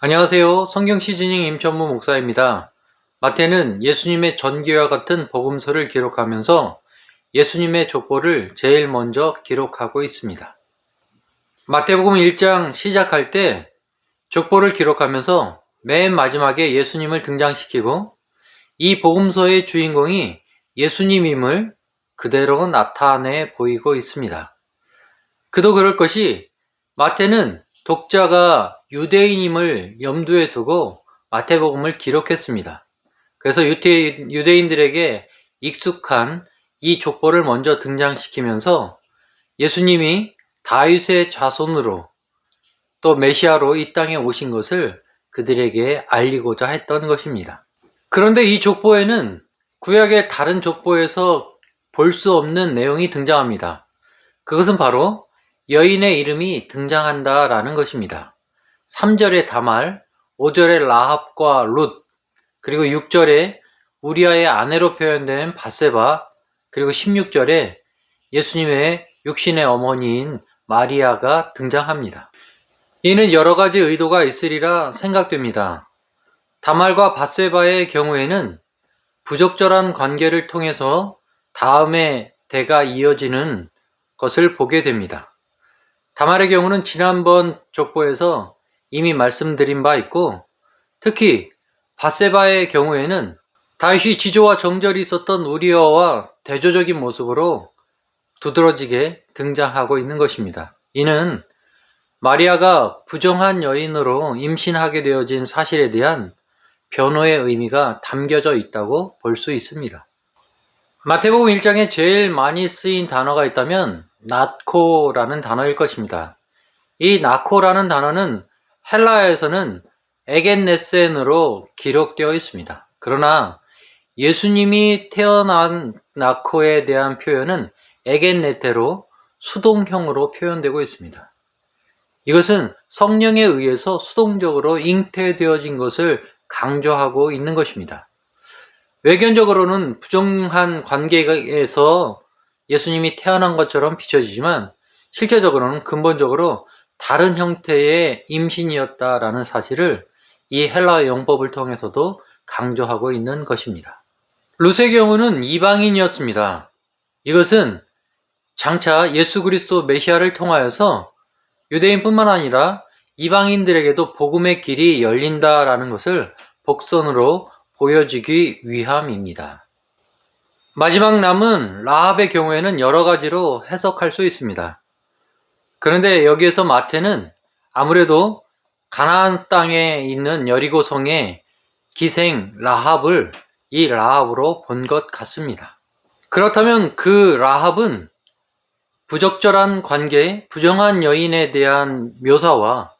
안녕하세요. 성경 시즈닝 임천무 목사입니다. 마태는 예수님의 전기와 같은 복음서를 기록하면서 예수님의 족보를 제일 먼저 기록하고 있습니다. 마태복음 1장 시작할 때 족보를 기록하면서 맨 마지막에 예수님을 등장시키고 이 복음서의 주인공이 예수님임을 그대로 나타내 보이고 있습니다. 그도 그럴 것이 마태는 독자가 유대인임을 염두에 두고 마태복음을 기록했습니다. 그래서 유태, 유대인 들에게 익숙한 이 족보를 먼저 등장시키면서 예수님이 다윗의 자손으로 또 메시아로 이 땅에 오신 것을 그들에게 알리고자 했던 것입니다. 그런데 이 족보에는 구약의 다른 족보에서 볼 수 없는 내용이 등장합니다. 그것은 바로 여인의 이름이 등장한다라는 것입니다. 3절에 다말, 5절에 라합과 룻, 그리고 6절에 우리아의 아내로 표현된 바세바, 그리고 16절에 예수님의 육신의 어머니인 마리아가 등장합니다. 이는 여러 가지 의도가 있으리라 생각됩니다. 다말과 바세바의 경우에는 부적절한 관계를 통해서 다음에 대가 이어지는 것을 보게 됩니다. 다말의 경우는 지난번 족보에서 이미 말씀드린 바 있고 특히 바세바의 경우에는 다윗이 지조와 정절이 있었던 우리어와 대조적인 모습으로 두드러지게 등장하고 있는 것입니다. 이는 마리아가 부정한 여인으로 임신하게 되어진 사실에 대한 변호의 의미가 담겨져 있다고 볼 수 있습니다. 마태복음 1장에 제일 많이 쓰인 단어가 있다면 나코라는 단어일 것입니다. 이 나코라는 단어는 헬라에서는 에겐네센으로 기록되어 있습니다. 그러나 예수님이 태어난 나코에 대한 표현은 에겐네테로 수동형으로 표현되고 있습니다. 이것은 성령에 의해서 수동적으로 잉태되어진 것을 강조하고 있는 것입니다. 외견적으로는 부정한 관계에서 예수님이 태어난 것처럼 비춰지지만 실제적으로는 근본적으로 다른 형태의 임신이었다라는 사실을 이 헬라어 영법을 통해서도 강조하고 있는 것입니다. 루세 경우는 이방인이었습니다. 이것은 장차 예수 그리스도 메시아를 통하여서 유대인뿐만 아니라 이방인들에게도 복음의 길이 열린다라는 것을 복선으로 보여주기 위함입니다. 마지막 남은 라합의 경우에는 여러 가지로 해석할 수 있습니다. 그런데 여기에서 마태는 아무래도 가나안 땅에 있는 여리고 성의 기생 라합을 이 라합으로 본 것 같습니다. 그렇다면 그 라합은 부적절한 관계, 부정한 여인에 대한 묘사와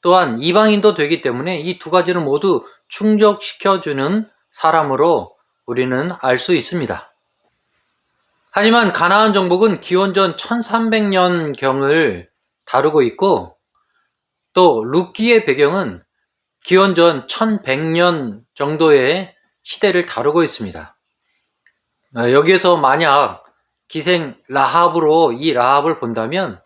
또한 이방인도 되기 때문에 이 두 가지를 모두 충족시켜주는 사람으로 우리는 알 수 있습니다. 하지만 가나안 정복은 기원전 1300년 경을 다루고 있고 또 루키의 배경은 기원전 1100년 정도의 시대를 다루고 있습니다. 어, 여기에서 만약 기생 라합으로 이 라합을 본다면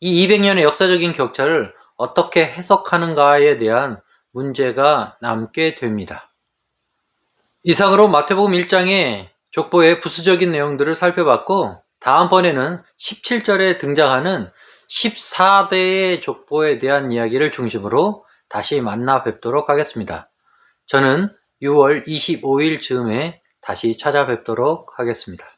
이 200년의 역사적인 격차를 어떻게 해석하는가에 대한 문제가 남게 됩니다. 이상으로 마태복음 1장의 족보의 부수적인 내용들을 살펴봤고 다음번에는 17절에 등장하는 14대의 족보에 대한 이야기를 중심으로 다시 만나 뵙도록 하겠습니다. 저는 6월 25일 즈음에 다시 찾아뵙도록 하겠습니다.